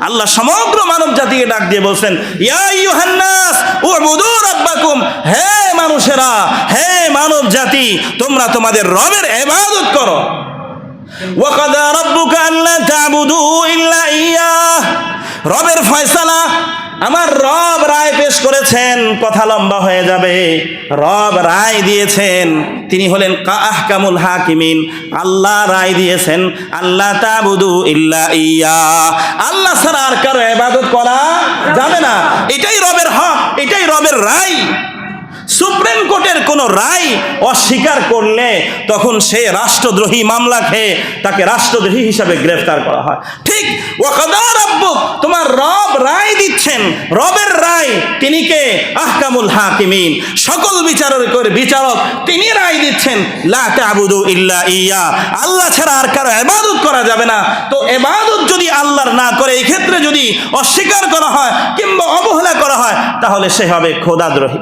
আল্লাহ সমগ্র মানব জাতিকে ডাক দিয়ে বলছেন হে মানুষেরা, হে মানব জাতি তোমরা তোমাদের রবের এবাদত করো। রবের ফয়সালা আমার রব রায় পেশ করেছেন, কথা লম্বা হয়ে যাবে। রব রায় দিয়েছেন, তিনি হলেন কাহকামুল হাকিমিন। আল্লাহ রায় দিয়েছেন আল্লাহ তাবুদু ইল্লা ইয়া। আল্লাহ ছাড়া আর কারও ইবাদত করা যাবে না। এটাই রবের হক, এটাই রবের রায়। সুপ্রিম কোর্টের কোনো রায় অস্বীকার করলে তখন সে রাষ্ট্রদ্রোহী মামলা খেয়ে তাকে রাষ্ট্রদ্রোহী হিসাবে গ্রেফতার করা হয়। ঠিক তোমার রব রায় দিচ্ছেন। রবের রায়, তিনি কে? আহকামুল হাকিমিন। সকল বিচারকের বিচারক, তিনি রায় দিচ্ছেন ইল্লা ইয়া। আল্লাহ ছাড়া আর কারও ইবাদত করা যাবে না। তো ইবাদত যদি আল্লাহর না করে এই ক্ষেত্রে যদি অস্বীকার করা হয় কিংবা অবহেলা করা হয়, তাহলে সে হবে খোদাদ্রোহী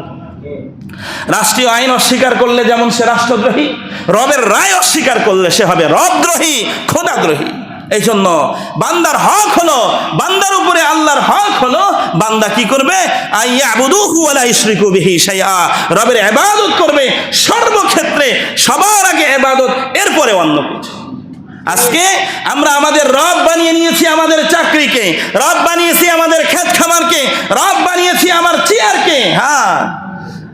রাষ্ট্রীয় আইন অস্বীকার করলে যেমন সে রাষ্ট্রদ্রোহী, রবের রায় অস্বীকার করলে সে হবে রবদ্রোহী খোদাদ্রোহী এই জন্য বান্দার হক হলো, বান্দার উপরে আল্লাহর হক হলো, বান্দা কি করবে? রবের এবাদত করবে সর্বক্ষেত্রে, সবার আগে এবাদত এরপরে অন্য কিছু। আজকে আমরা আমাদের রব বানিয়ে নিয়েছি আমাদের চাকরিকে, রব বানিয়েছি আমাদের ক্ষেত খামারকে, রব বানিয়েছি আমার চেয়ারকে হ্যাঁ।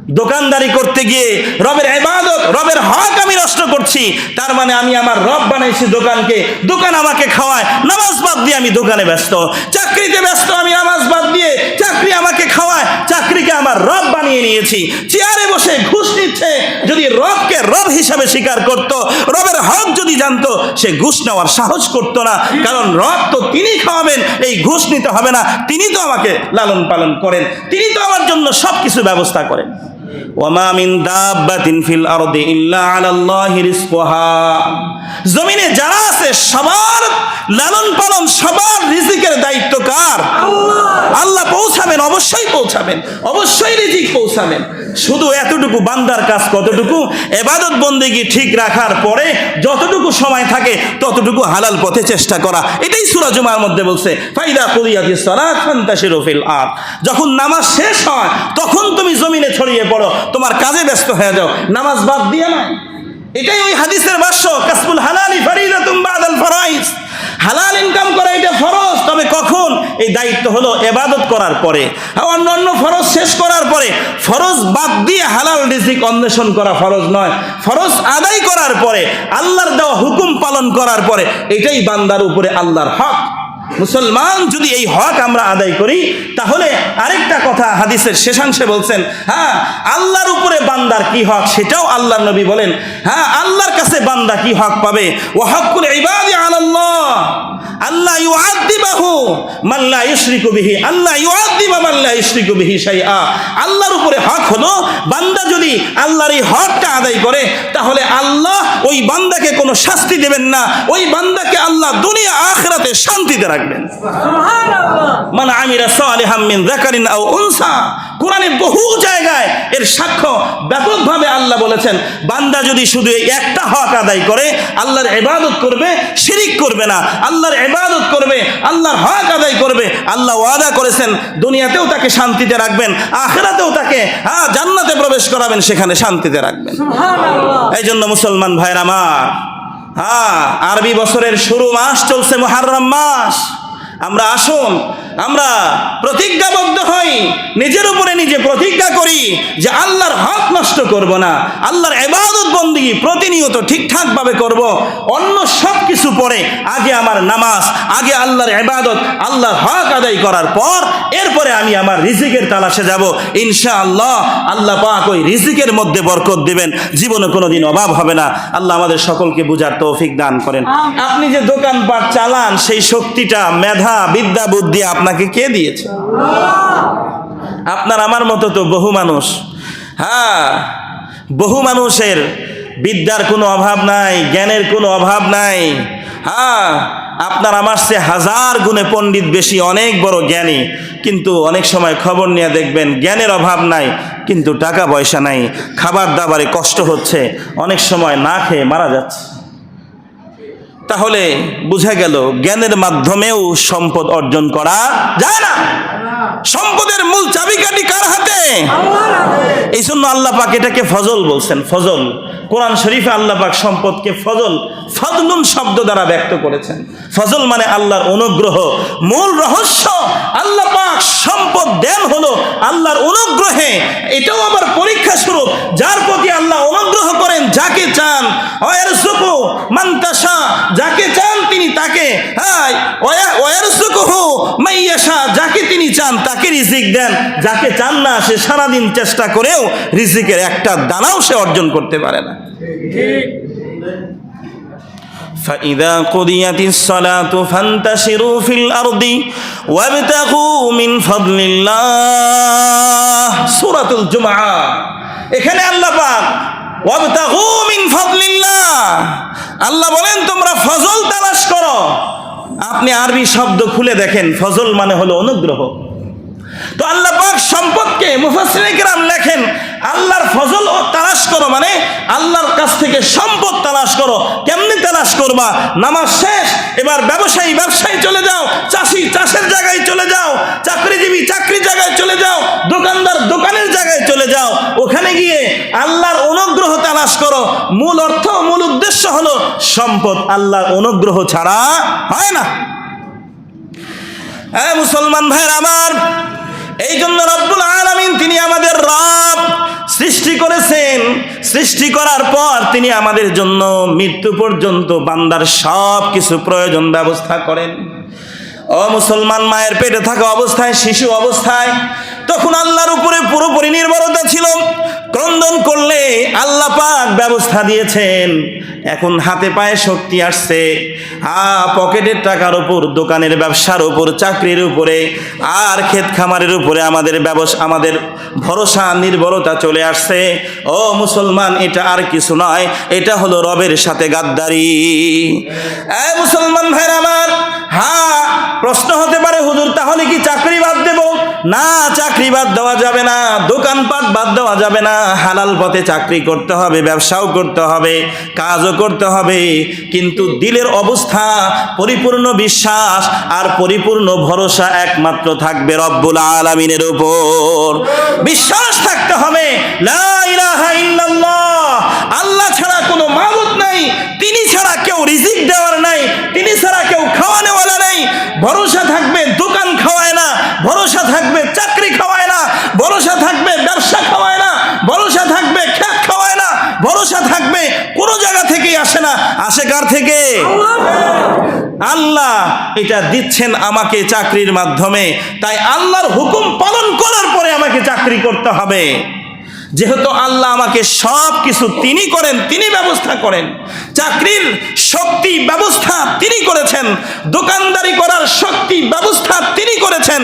দোকানদারি করতে গিয়ে রবের ইবাদত, রবের হক আমি নষ্ট করছি। তার মানে আমি আমার রব বানাইছি দোকানকে, দোকান আমাকে খাওয়ায়, নামাজ বাদ দিয়ে আমি দোকানে ব্যস্ত। চাকরিতে ব্যস্ত আমি নামাজ বাদ দিয়ে চাকরি আমাকে খাওয়ায়, চাকরিকে আমার রব বানিয়ে নিয়েছি। চেয়ারে বসে ঘুষ নিচ্ছে, যদি রবকে রব হিসাবে স্বীকার করত, রবের হক যদি জানতো, সে ঘুষ নেওয়ার সাহস করতো না। কারণ রব তো তিনি খাওয়াবেন, এই ঘুষ নিতে হবে না। তিনি তো আমাকে লালন পালন করেন। তিনি তো আমার জন্য সব কিছু ব্যবস্থা করেন। মিন দাব্বাতিন ফিল আরদি ইল্লা আলাল্লাহি রিজকুহা। জমিনে যারা আছে সবার লালন পালন সবার রিজিকের দায়িত্ব কার? আল্লাহ। পৌঁছাবেন অবশ্যই পৌঁছাবেন অবশ্যই রিজিক পৌঁছাবেন। শুধু এতটুকু বান্দার কাজ কতটুকু? এবাদত বন্দেগি ঠিক রাখার পরে যতটুকু সময় থাকে ততটুকু হালাল পথে চেষ্টা করা। এটাই সূরা জুমার মধ্যে বলছে ফাইদা কুদিয়াতিস সালাত ফান্তাশিরু ফিল আরদ। যখন নামাজ শেষ হয় তখন তুমি জমিনে ছড়িয়ে পড়ো। তোমার কাজে ব্যস্ত হয়ে যাও। নামাজ বাদ দিয়ে নয় এটাই ওই হাদিসের ভাষ্য, কাসবুল হালালি ফারিদাতুম বাদাল ফরাইজ। হালাল ইনকাম করা এটা ফরজ, তবে কখন? এই দায়িত্ব হলো এবাদত করার পরে। অন্য অন্য ফরজ শেষ করার পরে। ফরজ বাদ দিয়ে হালাল রিজিক অন্বেষণ করা ফরজ নয়। ফরজ আদায় করার পরে, আল্লাহর দেওয়া হুকুম পালন করার পরে, এটাই বান্দার উপরে আল্লাহর হক। মুসলমান যদি এই হক আমরা আদায় করি, তাহলে আরেকটা কথা হাদিসের শেষাংশে বলছেন হ্যাঁ আল্লাহর উপরে বান্দার কি হক? সেটাও আল্লাহ নবী বলেন হ্যাঁ আল্লাহর কাছে বান্দা কি হক পাবে? ও হকুল ইবাদি মাল্লা ইউশরিকু বিহি আল্লাহ ইউআদ্দিবা মাল্লা ইউশরিকু বিহি শাইআ। আল্লাহর উপরে হক হলো বান্দা যদি আল্লাহর এই হকটা আদায় করে তাহলে আল্লাহ ওই বান্দাকে কোনো শাস্তি দেবেন না। ওই বান্দাকে আল্লাহ দুনিয়া আখিরাতে শান্তিতে রাখবেন। মান আমিরা সালিহাম মিন যাকারিন আও উনসা। কোরআনে বহু জায়গায় এর সাক্ষ্য ব্যাপকভাবে আল্লাহ বলেছেন বান্দা যদি শুধু এই একটা হক আদায় করে আল্লাহর ইবাদত করবে শিরিক করবে না। আল্লাহর ইবাদত করবে আল্লাহর হক আদায় করবে আল্লাহ ওয়াদা করেছেন দুনিয়াতেও তাকে শান্তিতে রাখবেন আখেরাতেও তাকে হ্যাঁ জান্নাতে প্রবেশ করাবেন সেখানে শান্তিতে রাখবেন। এই জন্য মুসলমান ভাইরা আমার হ্যাঁ আরবি বছরের শুরু মাস চলছে মুহাররম মাস। আমরা আসুন আমরা প্রতিজ্ঞাবদ্ধ হই নিজের উপরে নিজে প্রতিজ্ঞা করি যে আল্লাহর হক নষ্ট করব না আল্লাহর এবাদত বন্দি প্রতিনিয়ত ঠিকঠাকভাবে করব অন্য সব কিছু পরে আগে আমার নামাজ আগে আল্লাহর এবাদত আল্লাহর হক আদায় করার পর এরপরে আমি আমার রিজিকের তালাশে যাব। ইনশা আল্লাহ আল্লাহ পাক ওই রিজিকের মধ্যে বরকত দিবেন জীবনে কোনোদিন অভাব হবে না। আল্লাহ আমাদের সকলকে বুঝার তৌফিক দান করেন। আপনি যে দোকানপাট চালান সেই শক্তিটা মেধা বিদ্যা বুদ্ধি আপনাকে কে দিয়েছে? আপনার আমার মতো তো বহু মানুষ। হ্যাঁ বহু মানুষের বিদ্যার কোনো অভাব নাই, জ্ঞানের কোনো অভাব নাই। হ্যাঁ আপনার আমার সে হাজার গুণে পণ্ডিত বেশি অনেক বড় জ্ঞানী। কিন্তু অনেক সময় খবর নিয়ে দেখবেন জ্ঞানের অভাব নাই, কিন্তু টাকা পয়সা নাই, খাবার দাবারে কষ্ট হচ্ছে, অনেক সময় না খেয়ে মারা যাচ্ছে। তাহলে বুঝা গেল জ্ঞানের মাধ্যমেও সম্পদ অর্জন করা যায় না। সম্পদের মূল চাবিকাঠি কার হাতে? এই জন্য আল্লাহ পাক এটাকে ফজল বলছেন, ফজল। কোরআন শরীফে আল্লাহ পাক সম্পদকে ফজল ফজলুন শব্দ দ্বারা ব্যক্ত করেছেন। ফজল মানে আল্লাহর অনুগ্রহ। মূল রহস্য, আল্লাহ পাক সম্পদ দেন হলো আল্লাহর অনুগ্রহে। এটাও আবার পরীক্ষা স্বরূপ। যার প্রতি আল্লাহ অনুগ্রহ যাকে চান অয়ারসুকু মান্তাসা যাকে চান তিনি তাকে হ্যাঁ অয়ারসুকুহু মাইয়াশা যাকে তিনি চান তাকে রিজিক দেন যাকে চান না সে সারাদিন চেষ্টা করেও রিজিকের একটা দানাও সে অর্জন করতে পারে না فإذا قضيت الصلاة فانتشروا في الأرض وابتغوا من فضل الله سورة الجمعة এখানে আল্লাহ পাক ওয়াবতাগু মিন ফাদলিল্লাহ আল্লাহ বলেন, তোমরা ফজল তালাশ করো। আপনি আরবি শব্দ খুলে দেখেন, ফজল মানে হলো অনুগ্রহ। তো আল্লাহ পাক সম্পদকে মুফাসিরাম লেখেন, আল্লাহর ফজল তালাশ করো মানে আল্লাহর কাছ থেকে সম্পদ তালাশ করো। কেমনি তালাশ করবা? নামাজ শেষ, এবার ব্যবসায়ী ব্যবসায়ী চলে যাও, চাষি চাষের জায়গায় চলে যাও, চাকরিজীবী চাকরি জায়গায় চলে যাও, দোকানদার দোকানের জায়গায় চলে যাও। ওখানে গিয়ে আল্লাহর অনুগ্রহ তালাশ করো। মূল অর্থ, মূল উদ্দেশ্য হলো সম্পদ। আল্লাহর অনুগ্রহ ছাড়া হয় না। হ্যাঁ মুসলমান ভাইয়ের আমার এই জন্য রব্বুল আলামিন তিনি আমাদের রব। করেছেন। সৃষ্টি করার পর তিনি আমাদের জন্য মৃত্যু পর্যন্ত বান্দার সব কিছু প্রয়োজন ব্যবস্থা করেন। ও মুসলমান মায়ের পেটে থাকা অবস্থায়, শিশু অবস্থায়, তখন আল্লাহর উপরে পুরোপুরি নির্ভরতা ছিল। ক্রন্দন করলে আল্লাহ পাক ব্যবস্থা দিয়েছেন। এখন হাতে পায়ে শক্তি আসছে। হা পকেটের টাকার উপর, দোকানের ব্যবসার উপর, চাকরির উপরে, আর ক্ষেত খামারের উপরে আমাদের ব্যবসা, আমাদের ভরসা, নির্ভরতা চলে আসছে। ও মুসলমান, এটা আর কিছু নয়, এটা হলো রবের সাথে গাদ্দারি। এ মুসলমান ভাইর আমার হ্যাঁ প্রশ্ন হতে পারে, হুজুর, তাহলে কি চাকরি বাদ দেব? না, চাকরি বাদ দেওয়া যাবে না, দোকানপাট বাদ দেওয়া যাবে না। হালাল পথে চাকরি করতে হবে, ব্যবসাও করতে হবে, কাজও করতে হবে, কিন্তু দিলের অবস্থা, পরিপূর্ণ বিশ্বাস আর পরিপূর্ণ ভরসা একমাত্র থাকবে রব্বুল আলমিনের উপর। বিশ্বাস থাকতে হবে আল্লাহ ছাড়া কোনো মাবুদ নাই, তিনি ছাড়া কেউ রিজিক দেওয়ার নাই, তিনি ছাড়া কেউ খাওয়ানেওয়ালা নাই, ভরসা থাকবে দোকান খাওয়ায় না, ভরসা থাকবে চাকরি খাওয়ায় না, ভরসা থাকবে ব্যবসা কার থেকে? আল্লাহ। এটা দিচ্ছেন আমাকে চাকরির মাধ্যমে। তাই আল্লাহর হুকুম পালন করার পরে আমাকে চাকরি করতে হবে। যেহেতু আল্লাহ আমাকে সব কিছু তিনি করেন তিনি ব্যবস্থা করেন। চাকরির শক্তি ব্যবস্থা তিনি করেছেন। দোকানদারি করার শক্তি ব্যবস্থা তিনি করেছেন।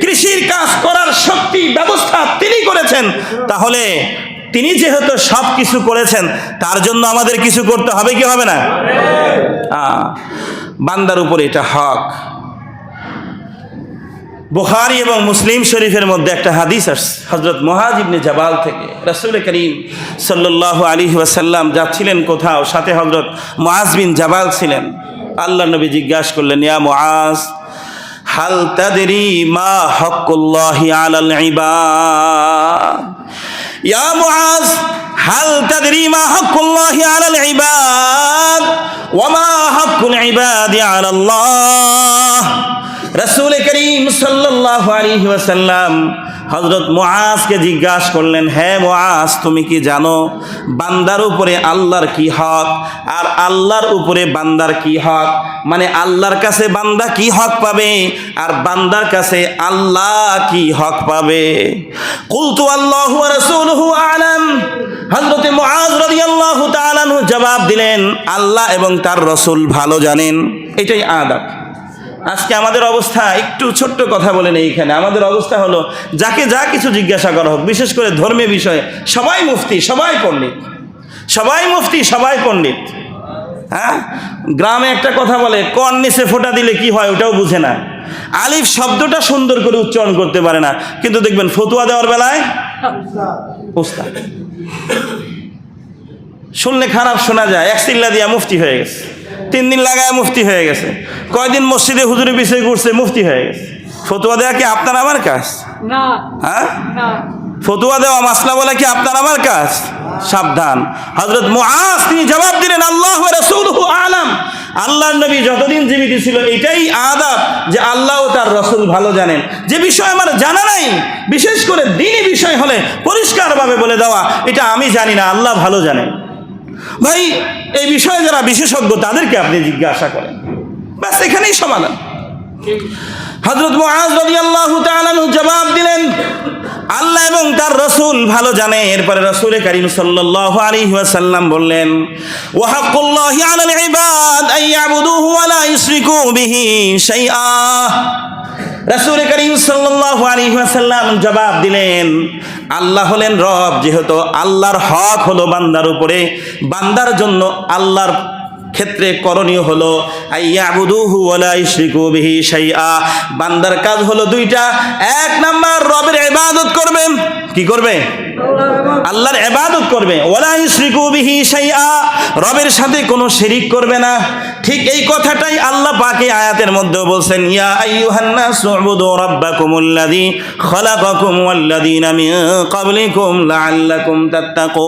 কৃষির কাজ করার শক্তি ব্যবস্থা তিনি করেছেন। তাহলে তিনি যেহেতু সব কিছু করেছেন, তার জন্য আমাদের কিছু করতে হবে, কি হবে না? বান্দার উপরে এটা হক। বুখারি এবং মুসলিম শরীফের মধ্যে একটা হাদিস আসছে হজরত মহাজ ইবনে জাবাল থেকে। রসুল করিম সাল্লাহ আলী ওয়াসাল্লাম যাচ্ছিলেন কোথাও, সাথে হজরত মুআজ বিন জাবাল ছিলেন। আল্লাহ নবী জিজ্ঞাসা করলেন, ইয়া মুআজ হাল তাদেরি মা হকুল্লাহি আলাল ইবাদ? ইয়া মুআজ হাল তাদরি মা হকুল্লাহি আলাল ইবাদ ওয়া মা হকুল ইবাদি আলাল্লাহ রসুল করিম সাল্লাহ আলী হজরত মুআজকে জিজ্ঞাসা করলেন হ্যাঁ মুআজ, তুমি কি জানো বান্দার উপরে আল্লাহর কি হক? আর আল্লাহর উপরে বান্দার কি হক? মানে আল্লাহর কাছে বান্দা কি হক পাবে? আর বান্দার কাছে আল্লাহ কি হক পাবে? কুলতু আল্লাহ রাসূলুহু আলাম। হযরত মুআজ রাদিয়াল্লাহু তাআলা আনহু জবাব দিলেন, আল্লাহ এবং তার রসুল ভালো জানেন। এটাই আদব। আজকে আমাদের অবস্থা একটু ছোট্ট কথা বলে নেই এখানে। আমাদের অবস্থা হলো, যাকে যা কিছু জিজ্ঞাসা করা হোক, বিশেষ করে ধর্মীয় বিষয়ে, সবাই মুফতি, সবাই পণ্ডিত। সবাই মুফতি, সবাই পণ্ডিত। হ্যাঁ? গ্রামে একটা কথা বলে, কন নিচে ফোঁটা দিলে কি হয় ওটাও বুঝে না। আলিফ শব্দটা সুন্দর করে উচ্চারণ করতে পারে না, কিন্তু দেখবেন ফতুয়া দেওয়ার বেলায় শুনলে খারাপ শোনা যায়, এক চিল্লা দিয়া মুফতি হয়ে গেছে। তিন দিন লাগায় মুফতি হয়ে গেছে। কয়দিন মসজিদে হুজুরে পিছিয়ে ঘুরছে মুফতি হয়ে গেছে। ফতুয়া দেওয়া কি আপনার আমার কাজ? হ্যাঁ? ফতুয়া দেওয়া মাসলা বলে কি আপনার আমার কাজ? সাবধান। হজরত মুআজ তিনি জবাব দিলেন আল্লাহ রাসূলুহু আলাম। আল্লাহর নবী যতদিন জীবিত ছিল এটাই আদাব যে আল্লাহ তার রসুল ভালো জানেন। যে বিষয় আমার জানা নাই বিশেষ করে দিনই বিষয় হলে পরিষ্কারভাবে বলে দেওয়া এটা আমি জানি না আল্লাহ ভালো জানেন। ভাই, এই বিষয়ে যারা বিশেষজ্ঞ, তাদেরকে আপনি জিজ্ঞাসা করেন। ব্যাস, এখানেই সমাধান। হজরত জবাব দিলেন, আল্লাহ এবং তার রসুল ভালো জানে। এরপরে রসুল করিম সাল্লাহ আলী ওয়াসাল্লাম বললেন ওয়া জবাব দিলেন আল্লাহ হলেন রব যেহেতু আল্লাহর হক হলো বান্দার উপরে। বান্দার জন্য আল্লাহর ক্ষেত্রে করণীয় হলো বান্দার কাজ হলো দুইটা, এক নাম্বার রবের ইবাদত করবে। কি করবে? আল্লাহর ইবাদত করবে। ওয়ালা ইশরিকু বিহি শাইআ। রবের সাথে কোনো শিরিক করবে না। ঠিক এই কথাটাই আল্লাহ পাকে আয়াতের মধ্যে বলছেন, ইয়া আইয়ুহান নাস উবুদু রাব্বাকুমুল্লাযী খালাকাকুম ওয়াল্লাযীনা মিন ক্বাবলিকুম লাআল্লাকুম তাত্তাকুন।